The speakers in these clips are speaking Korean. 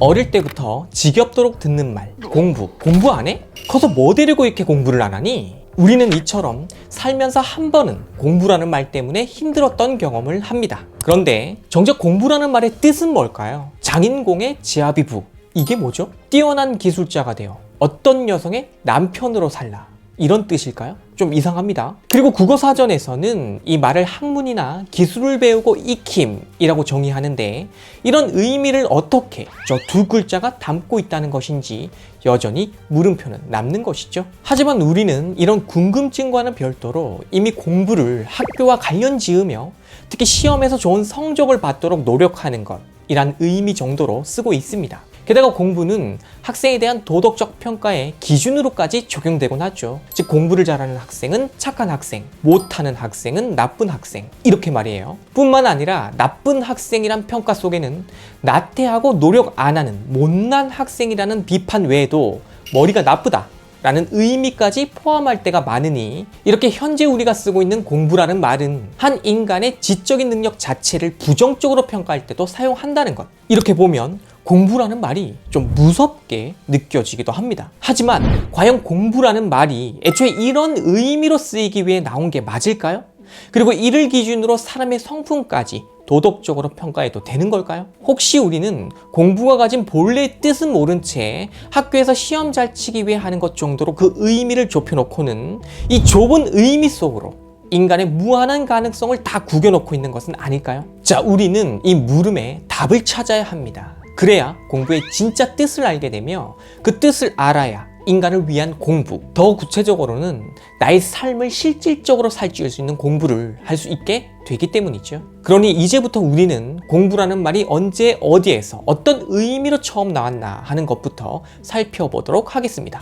어릴 때부터 지겹도록 듣는 말 공부 공부 안 해? 커서 뭐 되려고 이렇게 공부를 안 하니? 우리는 이처럼 살면서 한 번은 공부라는 말 때문에 힘들었던 경험을 합니다. 그런데 정작 공부라는 말의 뜻은 뭘까요? 장인공의 지아비부 이게 뭐죠? 뛰어난 기술자가 되어 어떤 여성의 남편으로 살라 이런 뜻일까요? 좀 이상합니다. 그리고 국어 사전에서는 이 말을 학문이나 기술을 배우고 익힘이라고 정의하는데 이런 의미를 어떻게 저 두 글자가 담고 있다는 것인지 여전히 물음표는 남는 것이죠. 하지만 우리는 이런 궁금증과는 별도로 이미 공부를 학교와 관련 지으며 특히 시험에서 좋은 성적을 받도록 노력하는 것 이란 의미 정도로 쓰고 있습니다. 게다가 공부는 학생에 대한 도덕적 평가의 기준으로까지 적용되곤 하죠. 즉 공부를 잘하는 학생은 착한 학생, 못하는 학생은 나쁜 학생 이렇게 말이에요. 뿐만 아니라 나쁜 학생이란 평가 속에는 나태하고 노력 안 하는 못난 학생이라는 비판 외에도 머리가 나쁘다 라는 의미까지 포함할 때가 많으니 이렇게 현재 우리가 쓰고 있는 공부라는 말은 한 인간의 지적인 능력 자체를 부정적으로 평가할 때도 사용한다는 것. 이렇게 보면 공부라는 말이 좀 무섭게 느껴지기도 합니다. 하지만 과연 공부라는 말이 애초에 이런 의미로 쓰이기 위해 나온 게 맞을까요? 그리고 이를 기준으로 사람의 성품까지 도덕적으로 평가해도 되는 걸까요? 혹시 우리는 공부가 가진 본래의 뜻은 모른 채 학교에서 시험 잘 치기 위해 하는 것 정도로 그 의미를 좁혀놓고는 이 좁은 의미 속으로 인간의 무한한 가능성을 다 구겨놓고 있는 것은 아닐까요? 자, 우리는 이 물음에 답을 찾아야 합니다. 그래야 공부의 진짜 뜻을 알게 되며 그 뜻을 알아야 인간을 위한 공부, 더 구체적으로는 나의 삶을 실질적으로 살찌울 수 있는 공부를 할 수 있게 되기 때문이죠. 그러니 이제부터 우리는 공부라는 말이 언제 어디에서 어떤 의미로 처음 나왔나 하는 것부터 살펴보도록 하겠습니다.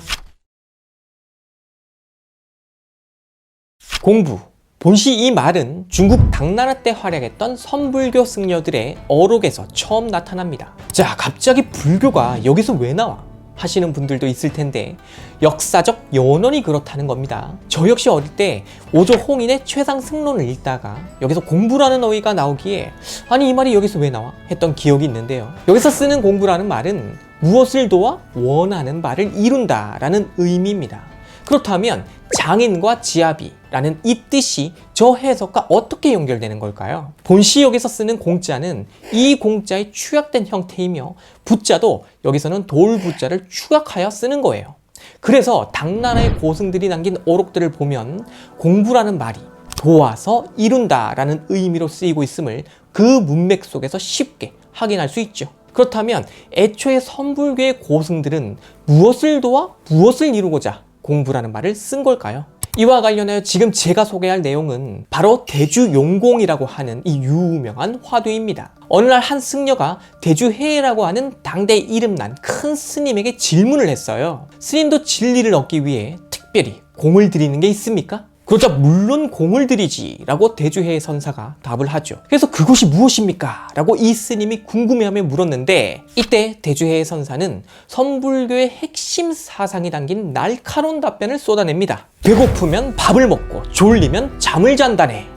공부. 본시 이 말은 중국 당나라 때 활약했던 선불교 승려들의 어록에서 처음 나타납니다. 자, 갑자기 불교가 여기서 왜 나와? 하시는 분들도 있을 텐데 역사적 연원이 그렇다는 겁니다. 저 역시 어릴 때 오조 홍인의 최상 승론을 읽다가 여기서 공부라는 어휘가 나오기에 아니 이 말이 여기서 왜 나와? 했던 기억이 있는데요. 여기서 쓰는 공부라는 말은 무엇을 도와 원하는 바를 이룬다라는 의미입니다. 그렇다면 장인과 지아비라는 이 뜻이 저 해석과 어떻게 연결되는 걸까요? 본시 여기서 쓰는 공자는 이 공자의 축약된 형태이며 부자도 여기서는 돌부자를 축약하여 쓰는 거예요. 그래서 당나라의 고승들이 남긴 어록들을 보면 공부라는 말이 도와서 이룬다라는 의미로 쓰이고 있음을 그 문맥 속에서 쉽게 확인할 수 있죠. 그렇다면 애초에 선불교의 고승들은 무엇을 도와 무엇을 이루고자 공부라는 말을 쓴 걸까요? 이와 관련하여 지금 제가 소개할 내용은 바로 대주용공이라고 하는 이 유명한 화두입니다. 어느 날 한 승려가 대주해라고 하는 당대 이름난 큰 스님에게 질문을 했어요. 스님도 진리를 얻기 위해 특별히 공을 들이는 게 있습니까? 그러자 물론 공을 들이지 라고 대주해 선사가 답을 하죠. 그래서 그것이 무엇입니까? 라고 이 스님이 궁금해하며 물었는데 이때 대주해 선사는 선불교의 핵심 사상이 담긴 날카로운 답변을 쏟아냅니다. 배고프면 밥을 먹고 졸리면 잠을 잔다네.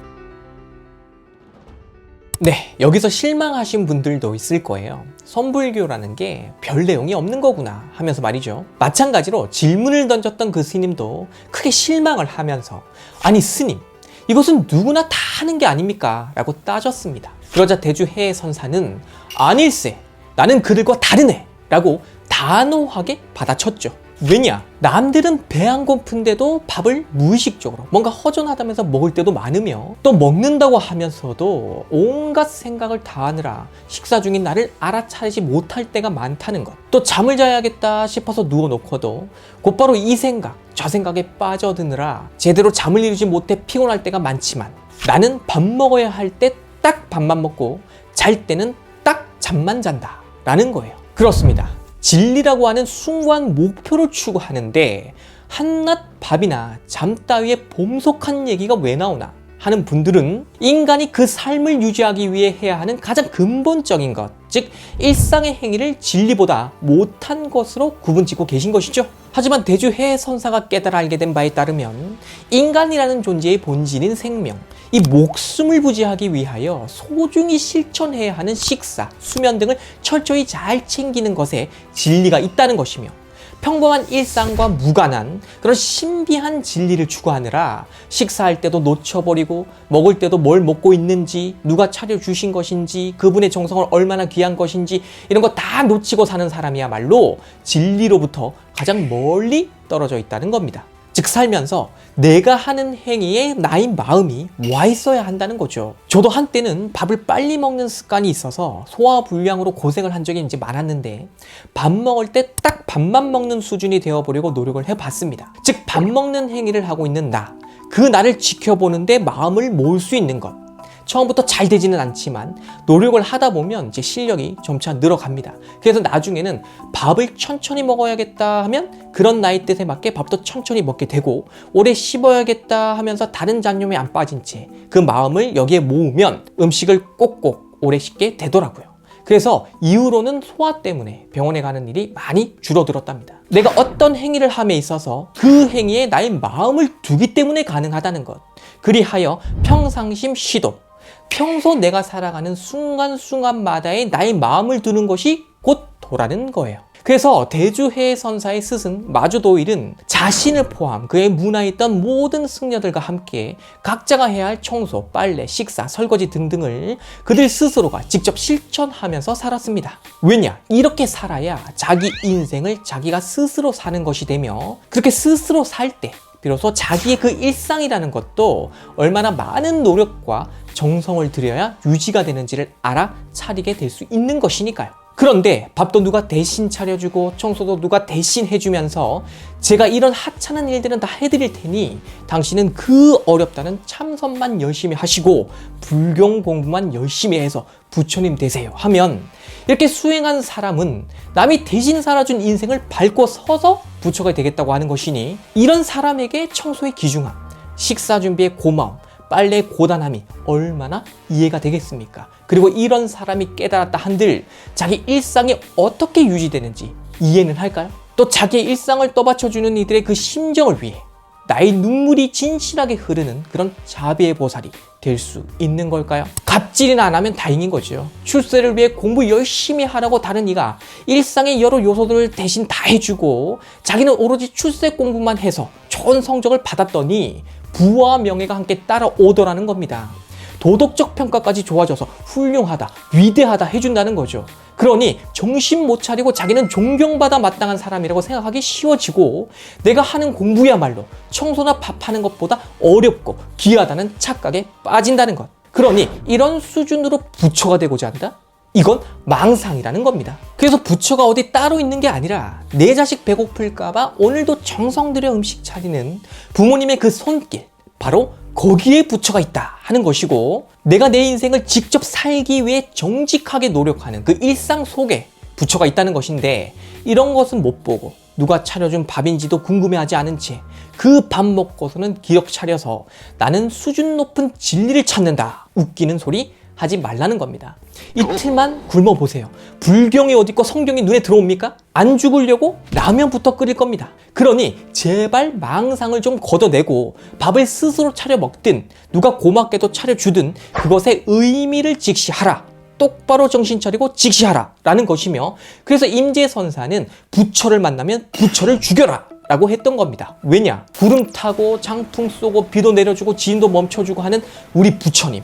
네, 여기서 실망하신 분들도 있을 거예요. 선불교라는 게 별 내용이 없는 거구나 하면서 말이죠. 마찬가지로 질문을 던졌던 그 스님도 크게 실망을 하면서 아니 스님, 이것은 누구나 다 하는 게 아닙니까? 라고 따졌습니다. 그러자 대주해 선사는 아닐세, 나는 그들과 다르네! 라고 단호하게 받아쳤죠. 왜냐? 남들은 배 안 고픈데도 밥을 무의식적으로 뭔가 허전하다면서 먹을 때도 많으며 또 먹는다고 하면서도 온갖 생각을 다 하느라 식사 중인 나를 알아차리지 못할 때가 많다는 것. 또 잠을 자야겠다 싶어서 누워놓고도 곧바로 이 생각, 저 생각에 빠져드느라 제대로 잠을 이루지 못해 피곤할 때가 많지만 나는 밥 먹어야 할 때 딱 밥만 먹고 잘 때는 딱 잠만 잔다. 라는 거예요. 그렇습니다. 진리라고 하는 숭고한 목표를 추구하는데 한낱 밥이나 잠 따위의 봄속한 얘기가 왜 나오나 하는 분들은 인간이 그 삶을 유지하기 위해 해야 하는 가장 근본적인 것, 즉 일상의 행위를 진리보다 못한 것으로 구분짓고 계신 것이죠. 하지만 대주해 선사가 깨달아 알게 된 바에 따르면 인간이라는 존재의 본질인 생명, 이 목숨을 부지하기 위하여 소중히 실천해야 하는 식사, 수면 등을 철저히 잘 챙기는 것에 진리가 있다는 것이며 평범한 일상과 무관한 그런 신비한 진리를 추구하느라 식사할 때도 놓쳐버리고 먹을 때도 뭘 먹고 있는지 누가 차려주신 것인지 그분의 정성을 얼마나 귀한 것인지 이런 거 다 놓치고 사는 사람이야말로 진리로부터 가장 멀리 떨어져 있다는 겁니다. 즉 살면서 내가 하는 행위에 나의 마음이 와 있어야 한다는 거죠. 저도 한때는 밥을 빨리 먹는 습관이 있어서 소화 불량으로 고생을 한 적이 이제 많았는데 밥 먹을 때 딱 밥만 먹는 수준이 되어 보려고 노력을 해 봤습니다. 즉 밥 먹는 행위를 하고 있는 나, 그 나를 지켜보는데 마음을 모을 수 있는 것. 처음부터 잘 되지는 않지만 노력을 하다 보면 이제 실력이 점차 늘어갑니다. 그래서 나중에는 밥을 천천히 먹어야겠다 하면 그런 나이 뜻에 맞게 밥도 천천히 먹게 되고 오래 씹어야겠다 하면서 다른 잡념에 안 빠진 채 그 마음을 여기에 모으면 음식을 꼭꼭 오래 씹게 되더라고요. 그래서 이후로는 소화 때문에 병원에 가는 일이 많이 줄어들었답니다. 내가 어떤 행위를 함에 있어서 그 행위에 나의 마음을 두기 때문에 가능하다는 것. 그리하여 평상심 시도, 평소 내가 살아가는 순간순간마다의 나의 마음을 두는 것이 곧 도라는 거예요. 그래서 대주해 선사의 스승 마주도일은 자신을 포함 그의 문화에 있던 모든 승려들과 함께 각자가 해야 할 청소, 빨래, 식사, 설거지 등등을 그들 스스로가 직접 실천하면서 살았습니다. 왜냐? 이렇게 살아야 자기 인생을 자기가 스스로 사는 것이 되며 그렇게 스스로 살때 비로소 자기의 그 일상이라는 것도 얼마나 많은 노력과 정성을 들여야 유지가 되는지를 알아 차리게 될 수 있는 것이니까요. 그런데 밥도 누가 대신 차려주고 청소도 누가 대신 해주면서 제가 이런 하찮은 일들은 다 해드릴 테니 당신은 그 어렵다는 참선만 열심히 하시고 불경 공부만 열심히 해서 부처님 되세요 하면 이렇게 수행한 사람은 남이 대신 살아준 인생을 밟고 서서 부처가 되겠다고 하는 것이니 이런 사람에게 청소의 귀중함, 식사 준비의 고마움, 빨래의 고단함이 얼마나 이해가 되겠습니까? 그리고 이런 사람이 깨달았다 한들 자기 일상이 어떻게 유지되는지 이해는 할까요? 또 자기의 일상을 떠받쳐주는 이들의 그 심정을 위해 나의 눈물이 진실하게 흐르는 그런 자비의 보살이 될 수 있는 걸까요? 갑질이나 안 하면 다행인 거죠. 출세를 위해 공부 열심히 하라고 다른 이가 일상의 여러 요소들을 대신 다 해주고 자기는 오로지 출세 공부만 해서 좋은 성적을 받았더니 부와 명예가 함께 따라오더라는 겁니다. 도덕적 평가까지 좋아져서 훌륭하다, 위대하다 해준다는 거죠. 그러니 정신 못 차리고 자기는 존경받아 마땅한 사람이라고 생각하기 쉬워지고 내가 하는 공부야말로 청소나 밥하는 것보다 어렵고 귀하다는 착각에 빠진다는 것. 그러니 이런 수준으로 부처가 되고자 한다? 이건 망상이라는 겁니다. 그래서 부처가 어디 따로 있는 게 아니라 내 자식 배고플까봐 오늘도 정성 들여 음식 차리는 부모님의 그 손길, 바로 거기에 부처가 있다 하는 것이고 내가 내 인생을 직접 살기 위해 정직하게 노력하는 그 일상 속에 부처가 있다는 것인데 이런 것은 못 보고 누가 차려준 밥인지도 궁금해하지 않은 채 그 밥 먹고서는 기력 차려서 나는 수준 높은 진리를 찾는다 웃기는 소리 하지 말라는 겁니다. 이틀만 굶어 보세요. 불경이 어디 있고 성경이 눈에 들어옵니까? 안 죽으려고 라면부터 끓일 겁니다. 그러니 제발 망상을 좀 걷어내고 밥을 스스로 차려 먹든 누가 고맙게도 차려 주든 그것의 의미를 직시하라. 똑바로 정신 차리고 직시하라 라는 것이며 그래서 임재선사는 부처를 만나면 부처를 죽여라 라고 했던 겁니다 왜냐 구름 타고 장풍 쏘고 비도 내려주고 지인도 멈춰주고 하는 우리 부처님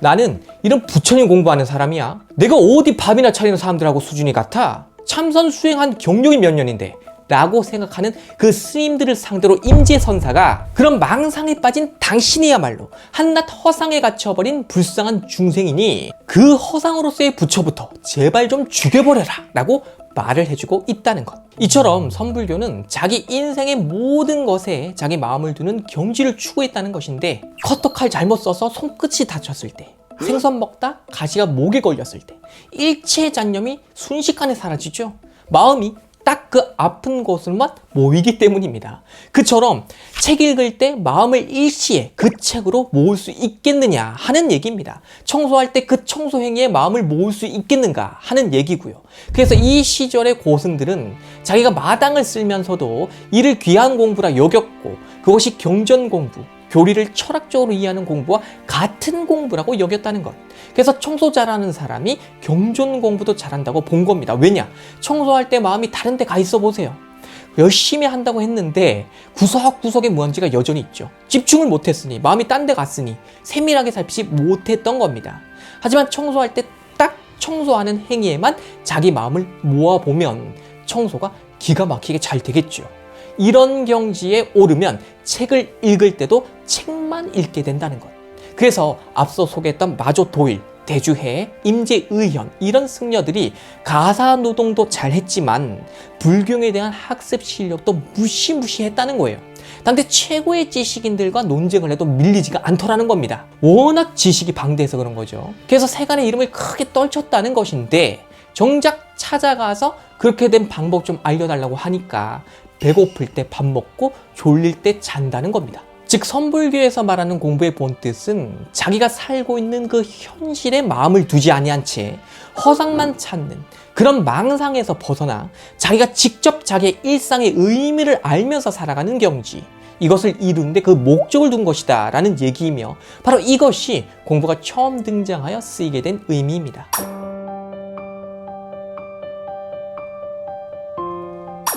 나는 이런 부처님 공부하는 사람이야. 내가 어디 밥이나 차리는 사람들하고 수준이 같아? 참선 수행한 경력이 몇 년인데 라고 생각하는 그 스님들을 상대로 임재선사가 그런 망상에 빠진 당신이야말로 한낱 허상에 갇혀버린 불쌍한 중생이니 그 허상으로서의 부처부터 제발 좀 죽여버려라 라고 말을 해주고 있다는 것. 이처럼 선불교는 자기 인생의 모든 것에 자기 마음을 두는 경지를 추구했다는 것인데 커터칼 잘못 써서 손끝이 다쳤을 때 생선 먹다 가시가 목에 걸렸을 때 일체 잡념이 순식간에 사라지죠. 마음이 딱 그 아픈 곳을만 모이기 때문입니다. 그처럼 책 읽을 때 마음을 일시에 그 책으로 모을 수 있겠느냐 하는 얘기입니다. 청소할 때 그 청소 행위에 마음을 모을 수 있겠는가 하는 얘기고요. 그래서 이 시절의 고승들은 자기가 마당을 쓸면서도 이를 귀한 공부라 여겼고 그것이 경전 공부, 교리를 철학적으로 이해하는 공부와 같은 공부라고 여겼다는 것. 그래서 청소 잘하는 사람이 경전 공부도 잘한다고 본 겁니다. 왜냐? 청소할 때 마음이 다른 데 가 있어 보세요. 열심히 한다고 했는데 구석구석에 무언지가 여전히 있죠. 집중을 못했으니 마음이 딴 데 갔으니 세밀하게 살피지 못했던 겁니다. 하지만 청소할 때 딱 청소하는 행위에만 자기 마음을 모아보면 청소가 기가 막히게 잘 되겠죠. 이런 경지에 오르면 책을 읽을 때도 책만 읽게 된다는 것. 그래서 앞서 소개했던 마조 도일, 대주해, 임재의현 이런 승려들이 가사 노동도 잘했지만 불경에 대한 학습 실력도 무시무시했다는 거예요. 당대 최고의 지식인들과 논쟁을 해도 밀리지가 않더라는 겁니다. 워낙 지식이 방대해서 그런 거죠. 그래서 세간의 이름을 크게 떨쳤다는 것인데 정작 찾아가서 그렇게 된 방법 좀 알려달라고 하니까 배고플 때 밥 먹고 졸릴 때 잔다는 겁니다. 즉 선불교에서 말하는 공부의 본 뜻은 자기가 살고 있는 그 현실에 마음을 두지 아니한 채 허상만 찾는 그런 망상에서 벗어나 자기가 직접 자기의 일상의 의미를 알면서 살아가는 경지 이것을 이루는데 그 목적을 둔 것이다 라는 얘기이며 바로 이것이 공부가 처음 등장하여 쓰이게 된 의미입니다.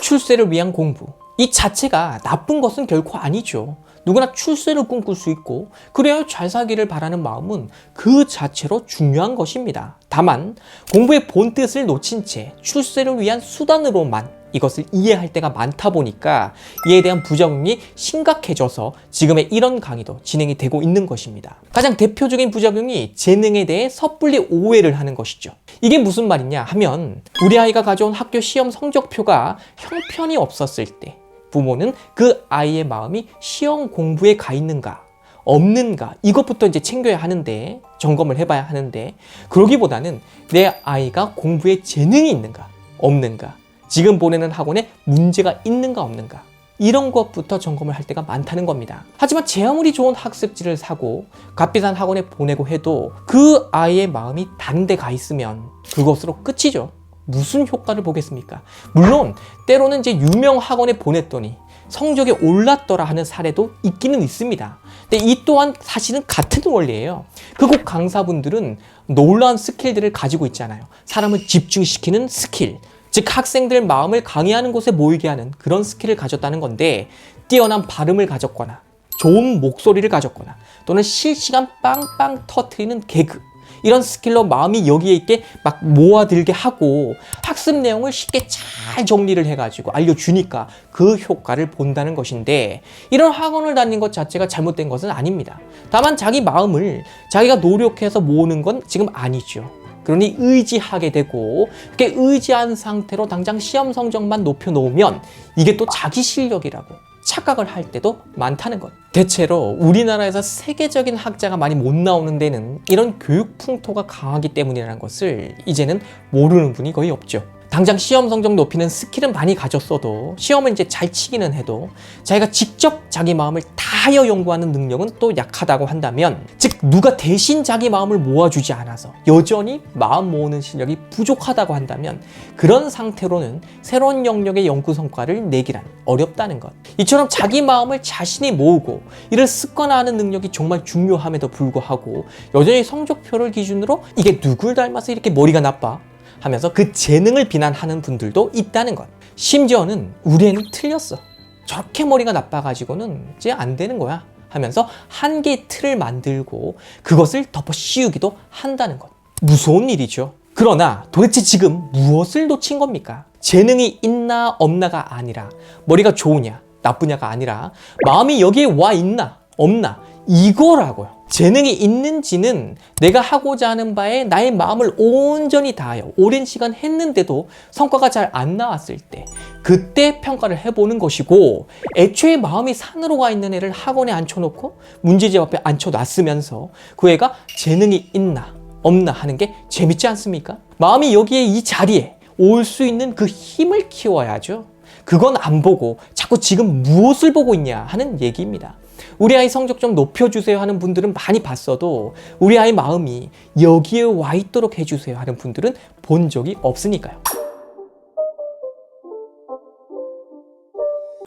출세를 위한 공부. 이 자체가 나쁜 것은 결코 아니죠. 누구나 출세를 꿈꿀 수 있고 그래야 잘 살기를 바라는 마음은 그 자체로 중요한 것입니다. 다만 공부의 본 뜻을 놓친 채 출세를 위한 수단으로만 이것을 이해할 때가 많다 보니까 이에 대한 부작용이 심각해져서 지금의 이런 강의도 진행이 되고 있는 것입니다. 가장 대표적인 부작용이 재능에 대해 섣불리 오해를 하는 것이죠. 이게 무슨 말이냐 하면 우리 아이가 가져온 학교 시험 성적표가 형편이 없었을 때 부모는 그 아이의 마음이 시험 공부에 가 있는가 없는가 이것부터 이제 챙겨야 하는데 점검을 해봐야 하는데 그러기보다는 내 아이가 공부에 재능이 있는가 없는가 지금 보내는 학원에 문제가 있는가 없는가 이런 것부터 점검을 할 때가 많다는 겁니다. 하지만 제 아무리 좋은 학습지를 사고 값비싼 학원에 보내고 해도 그 아이의 마음이 다른 데 가 있으면 그것으로 끝이죠. 무슨 효과를 보겠습니까? 물론 때로는 이제 유명 학원에 보냈더니 성적이 올랐더라 하는 사례도 있기는 있습니다. 근데 이 또한 사실은 같은 원리예요. 그곳 강사분들은 놀라운 스킬들을 가지고 있잖아요. 사람을 집중시키는 스킬. 즉 학생들 마음을 강의하는 곳에 모이게 하는 그런 스킬을 가졌다는 건데 뛰어난 발음을 가졌거나 좋은 목소리를 가졌거나 또는 실시간 빵빵 터트리는 개그 이런 스킬로 마음이 여기에 있게 막 모아들게 하고 학습 내용을 쉽게 잘 정리를 해가지고 알려주니까 그 효과를 본다는 것인데 이런 학원을 다니는 것 자체가 잘못된 것은 아닙니다. 다만 자기 마음을 자기가 노력해서 모으는 건 지금 아니죠. 그러니 의지하게 되고 그렇게 의지한 상태로 당장 시험 성적만 높여놓으면 이게 또 자기 실력이라고 착각을 할 때도 많다는 것. 대체로 우리나라에서 세계적인 학자가 많이 못 나오는 데는 이런 교육 풍토가 강하기 때문이라는 것을 이제는 모르는 분이 거의 없죠. 당장 시험 성적 높이는 스킬은 많이 가졌어도 시험을 이제 잘 치기는 해도 자기가 직접 자기 마음을 다하여 연구하는 능력은 또 약하다고 한다면 즉 누가 대신 자기 마음을 모아주지 않아서 여전히 마음 모으는 실력이 부족하다고 한다면 그런 상태로는 새로운 영역의 연구 성과를 내기란 어렵다는 것. 이처럼 자기 마음을 자신이 모으고 이를 습관화하는 능력이 정말 중요함에도 불구하고 여전히 성적표를 기준으로 이게 누굴 닮아서 이렇게 머리가 나빠 하면서 그 재능을 비난하는 분들도 있다는 것. 심지어는 우리 애는 틀렸어. 저렇게 머리가 나빠가지고는 이제 안 되는 거야. 하면서 한 개의 틀을 만들고 그것을 덮어 씌우기도 한다는 것. 무서운 일이죠. 그러나 도대체 지금 무엇을 놓친 겁니까? 재능이 있나 없나가 아니라 머리가 좋으냐 나쁘냐가 아니라 마음이 여기에 와 있나 없나 이거라고요. 재능이 있는지는 내가 하고자 하는 바에 나의 마음을 온전히 다하여 오랜 시간 했는데도 성과가 잘 안 나왔을 때 그때 평가를 해보는 것이고 애초에 마음이 산으로 가 있는 애를 학원에 앉혀놓고 문제집 앞에 앉혀놨으면서 그 애가 재능이 있나 없나 하는 게 재밌지 않습니까? 마음이 여기에 이 자리에 올 수 있는 그 힘을 키워야죠. 그건 안 보고 자꾸 지금 무엇을 보고 있냐 하는 얘기입니다. 우리 아이 성적 좀 높여주세요 하는 분들은 많이 봤어도 우리 아이 마음이 여기에 와 있도록 해주세요 하는 분들은 본 적이 없으니까요.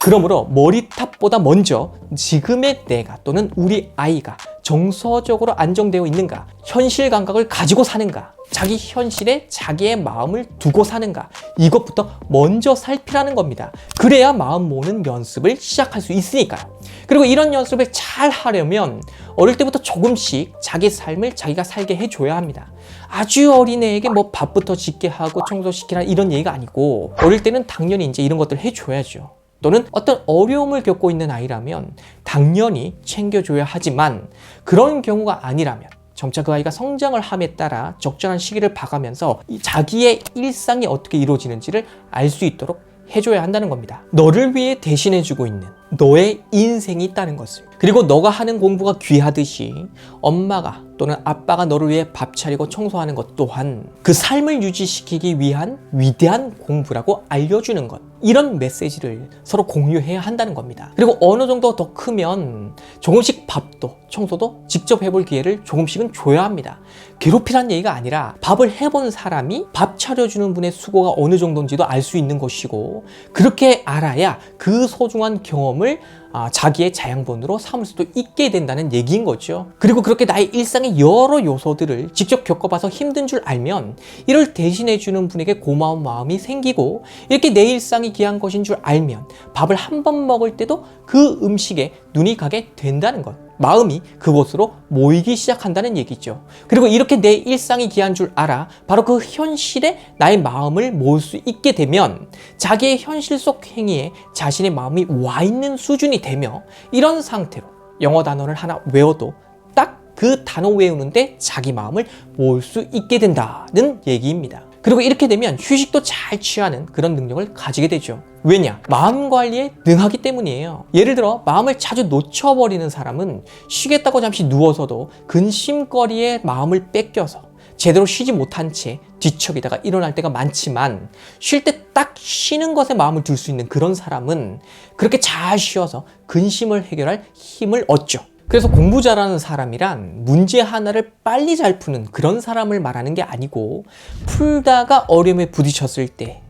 그러므로 머리탑보다 먼저 지금의 내가 또는 우리 아이가 정서적으로 안정되어 있는가, 현실 감각을 가지고 사는가, 자기 현실에 자기의 마음을 두고 사는가, 이것부터 먼저 살피라는 겁니다. 그래야 마음 모으는 연습을 시작할 수 있으니까요. 그리고 이런 연습을 잘 하려면 어릴 때부터 조금씩 자기 삶을 자기가 살게 해줘야 합니다. 아주 어린애에게 뭐 밥부터 짓게 하고 청소시키라 이런 얘기가 아니고 어릴 때는 당연히 이제 이런 것들 해줘야죠. 또는 어떤 어려움을 겪고 있는 아이라면 당연히 챙겨줘야 하지만 그런 경우가 아니라면 점차 그 아이가 성장을 함에 따라 적절한 시기를 봐가면서 이 자기의 일상이 어떻게 이루어지는지를 알 수 있도록 해줘야 한다는 겁니다. 너를 위해 대신해주고 있는 너의 인생이 있다는 것을. 그리고 너가 하는 공부가 귀하듯이 엄마가 또는 아빠가 너를 위해 밥 차리고 청소하는 것 또한 그 삶을 유지시키기 위한 위대한 공부라고 알려주는 것. 이런 메시지를 서로 공유해야 한다는 겁니다. 그리고 어느 정도 더 크면 조금씩 밥도 청소도 직접 해볼 기회를 조금씩은 줘야 합니다. 괴롭히란 얘기가 아니라 밥을 해본 사람이 밥 차려주는 분의 수고가 어느 정도인지도 알 수 있는 것이고 그렇게 알아야 그 소중한 경험을 아, 자기의 자양분으로 삼을 수도 있게 된다는 얘기인 거죠. 그리고 그렇게 나의 일상의 여러 요소들을 직접 겪어봐서 힘든 줄 알면 이를 대신해주는 분에게 고마운 마음이 생기고 이렇게 내 일상이 귀한 것인 줄 알면 밥을 한 번 먹을 때도 그 음식에 눈이 가게 된다는 것. 마음이 그곳으로 모이기 시작한다는 얘기죠. 그리고 이렇게 내 일상이 귀한 줄 알아 바로 그 현실에 나의 마음을 모을 수 있게 되면 자기의 현실 속 행위에 자신의 마음이 와 있는 수준이 되며 이런 상태로 영어 단어를 하나 외워도 딱 그 단어 외우는데 자기 마음을 모을 수 있게 된다는 얘기입니다. 그리고 이렇게 되면 휴식도 잘 취하는 그런 능력을 가지게 되죠. 왜냐? 마음 관리에 능하기 때문이에요. 예를 들어 마음을 자주 놓쳐버리는 사람은 쉬겠다고 잠시 누워서도 근심거리에 마음을 뺏겨서 제대로 쉬지 못한 채 뒤척이다가 일어날 때가 많지만 쉴 때 딱 쉬는 것에 마음을 둘 수 있는 그런 사람은 그렇게 잘 쉬어서 근심을 해결할 힘을 얻죠. 그래서 공부 잘하는 사람이란 문제 하나를 빨리 잘 푸는 그런 사람을 말하는 게 아니고 풀다가 어려움에 부딪혔을 때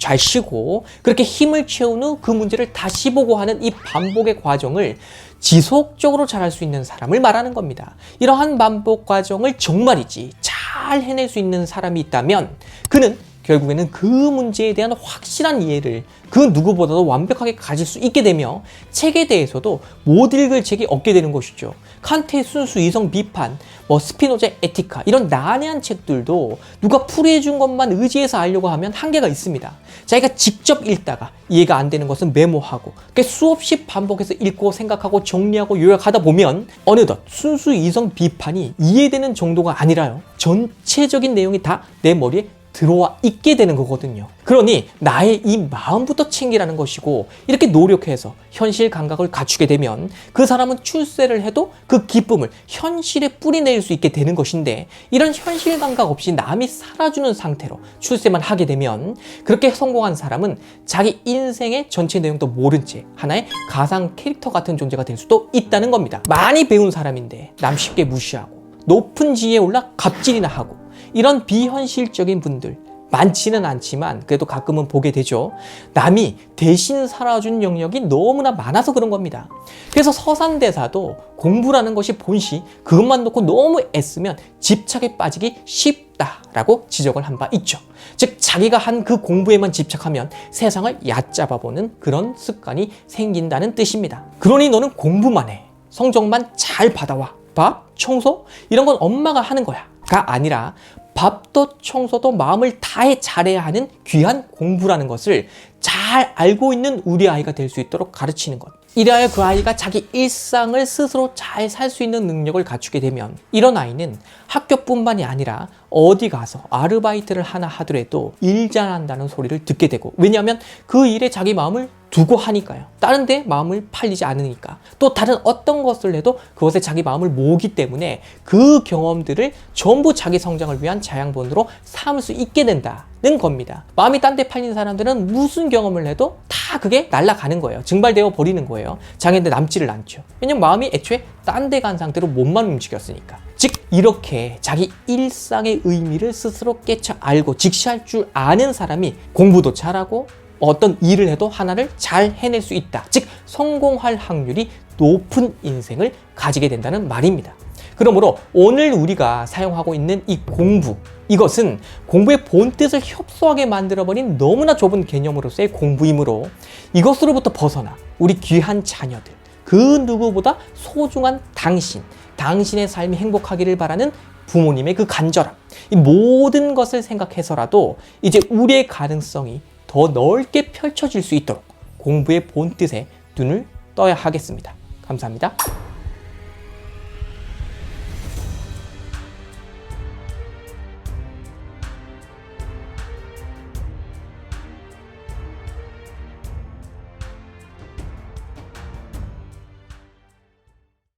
잘 쉬고 그렇게 힘을 채운 후 그 문제를 다시 보고 하는 이 반복의 과정을 지속적으로 잘할 수 있는 사람을 말하는 겁니다. 이러한 반복 과정을 정말이지 잘 해낼 수 있는 사람이 있다면 그는 결국에는 그 문제에 대한 확실한 이해를 그 누구보다도 완벽하게 가질 수 있게 되며 책에 대해서도 못 읽을 책이 없게 되는 것이죠. 칸트의 순수 이성 비판, 뭐 스피노자의 에티카 이런 난해한 책들도 누가 풀이해 준 것만 의지해서 알려고 하면 한계가 있습니다. 자기가 직접 읽다가 이해가 안 되는 것은 메모하고 수없이 반복해서 읽고 생각하고 정리하고 요약하다 보면 어느덧 순수 이성 비판이 이해되는 정도가 아니라요. 전체적인 내용이 다 내 머리에 들어와 있게 되는 거거든요. 그러니 나의 이 마음부터 챙기라는 것이고 이렇게 노력해서 현실 감각을 갖추게 되면 그 사람은 출세를 해도 그 기쁨을 현실에 뿌리내릴 수 있게 되는 것인데 이런 현실 감각 없이 남이 살아주는 상태로 출세만 하게 되면 그렇게 성공한 사람은 자기 인생의 전체 내용도 모른 채 하나의 가상 캐릭터 같은 존재가 될 수도 있다는 겁니다. 많이 배운 사람인데 남 쉽게 무시하고 높은 지위에 올라 갑질이나 하고 이런 비현실적인 분들 많지는 않지만 그래도 가끔은 보게 되죠. 남이 대신 살아준 영역이 너무나 많아서 그런 겁니다. 그래서 서산대사도 공부라는 것이 본시 그것만 놓고 너무 애쓰면 집착에 빠지기 쉽다라고 지적을 한 바 있죠. 즉 자기가 한 그 공부에만 집착하면 세상을 얕잡아 보는 그런 습관이 생긴다는 뜻입니다. 그러니 너는 공부만 해. 성적만 잘 받아와. 밥, 청소 이런 건 엄마가 하는 거야. 가 아니라 밥도 청소도 마음을 다해 잘해야 하는 귀한 공부라는 것을 잘 알고 있는 우리 아이가 될 수 있도록 가르치는 것. 이래야 그 아이가 자기 일상을 스스로 잘 살 수 있는 능력을 갖추게 되면 이런 아이는 학교뿐만이 아니라 어디 가서 아르바이트를 하나 하더라도 일 잘한다는 소리를 듣게 되고 왜냐하면 그 일에 자기 마음을 두고 하니까요. 다른 데 마음을 팔리지 않으니까. 또 다른 어떤 것을 해도 그것에 자기 마음을 모으기 때문에 그 경험들을 전부 자기 성장을 위한 자양분으로 삼을 수 있게 된다는 겁니다. 마음이 딴 데 팔린 사람들은 무슨 경험을 해도 다 그게 날아가는 거예요. 증발되어 버리는 거예요. 장애인데 남지를 않죠. 왜냐면 마음이 애초에 딴 데 간 상태로 몸만 움직였으니까. 즉 이렇게 자기 일상의 의미를 스스로 깨쳐 알고 직시할 줄 아는 사람이 공부도 잘하고 어떤 일을 해도 하나를 잘 해낼 수 있다. 즉 성공할 확률이 높은 인생을 가지게 된다는 말입니다. 그러므로 오늘 우리가 사용하고 있는 이 공부 이것은 공부의 본 뜻을 협소하게 만들어버린 너무나 좁은 개념으로서의 공부이므로 이것으로부터 벗어나 우리 귀한 자녀들 그 누구보다 소중한 당신 당신의 삶이 행복하기를 바라는 부모님의 그 간절함 이 모든 것을 생각해서라도 이제 우리의 가능성이 더 넓게 펼쳐질 수 있도록 공부의 본 뜻에 눈을 떠야 하겠습니다. 감사합니다.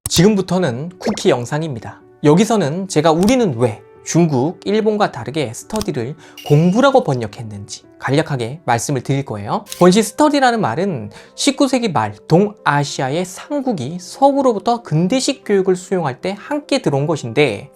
지금부터는 쿠키 영상입니다. 여기서는 제가 우리는 왜 중국, 일본과 다르게 스터디를 공부라고 번역했는지 간략하게 말씀을 드릴 거예요. 본시 스터디라는 말은 19세기 말 동아시아의 삼국이 서구로부터 근대식 교육을 수용할 때 함께 들어온 것인데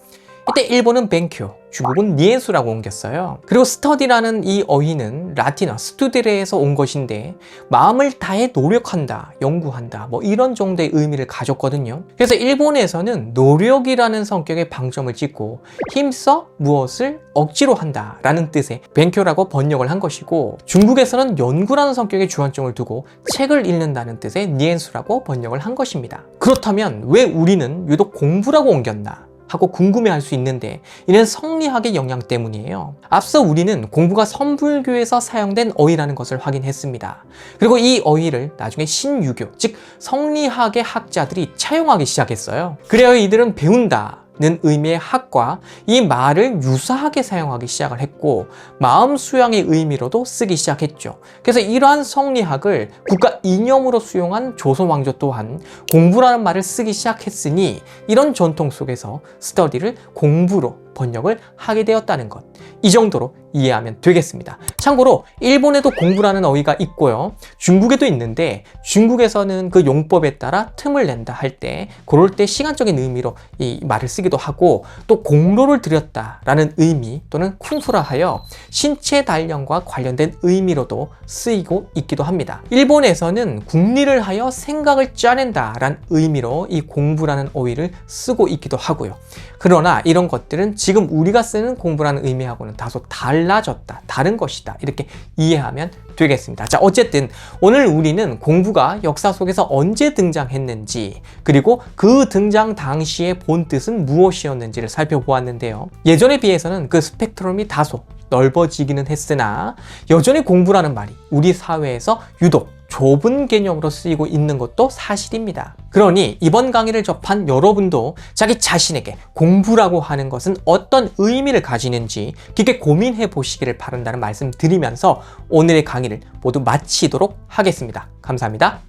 이때 일본은 뱅큐, 중국은 니엔수라고 옮겼어요. 그리고 스터디라는 이 어휘는 라틴어 스투데레에서 온 것인데 마음을 다해 노력한다, 연구한다, 뭐 이런 정도의 의미를 가졌거든요. 그래서 일본에서는 노력이라는 성격의 방점을 찍고 힘써 무엇을 억지로 한다 라는 뜻의 뱅큐라고 번역을 한 것이고 중국에서는 연구라는 성격의 주안점을 두고 책을 읽는다는 뜻의 니엔수라고 번역을 한 것입니다. 그렇다면 왜 우리는 유독 공부라고 옮겼나? 하고 궁금해할 수 있는데 이는 성리학의 영향 때문이에요. 앞서 우리는 공부가 선불교에서 사용된 어휘라는 것을 확인했습니다. 그리고 이 어휘를 나중에 신유교, 즉 성리학의 학자들이 차용하기 시작했어요. 그래야 이들은 배운다. 는 의미의 학과 이 말을 유사하게 사용하기 시작을 했고 마음 수양의 의미로도 쓰기 시작했죠. 그래서 이러한 성리학을 국가 이념으로 수용한 조선 왕조 또한 공부라는 말을 쓰기 시작했으니 이런 전통 속에서 스터디를 공부로 번역을 하게 되었다는 것. 이 정도로 이해하면 되겠습니다. 참고로 일본에도 공부라는 어휘가 있고요. 중국에도 있는데 중국에서는 그 용법에 따라 틈을 낸다 할 때 그럴 때 시간적인 의미로 이 말을 쓰기도 하고 또 공로를 들였다라는 의미 또는 쿵푸라 하여 신체 단련과 관련된 의미로도 쓰이고 있기도 합니다. 일본에서는 국리를 하여 생각을 짜낸다라는 의미로 이 공부라는 어휘를 쓰고 있기도 하고요. 그러나 이런 것들은 지금 우리가 쓰는 공부라는 의미하고는 다소 달라졌다. 다른 것이다. 이렇게 이해하면 되겠습니다. 자, 어쨌든 오늘 우리는 공부가 역사 속에서 언제 등장했는지 그리고 그 등장 당시의 본 뜻은 무엇이었는지를 살펴보았는데요. 예전에 비해서는 그 스펙트럼이 다소 넓어지기는 했으나 여전히 공부라는 말이 우리 사회에서 유독 좁은 개념으로 쓰이고 있는 것도 사실입니다. 그러니 이번 강의를 접한 여러분도 자기 자신에게 공부라고 하는 것은 어떤 의미를 가지는지 깊게 고민해 보시기를 바란다는 말씀 드리면서 오늘의 강의를 모두 마치도록 하겠습니다. 감사합니다.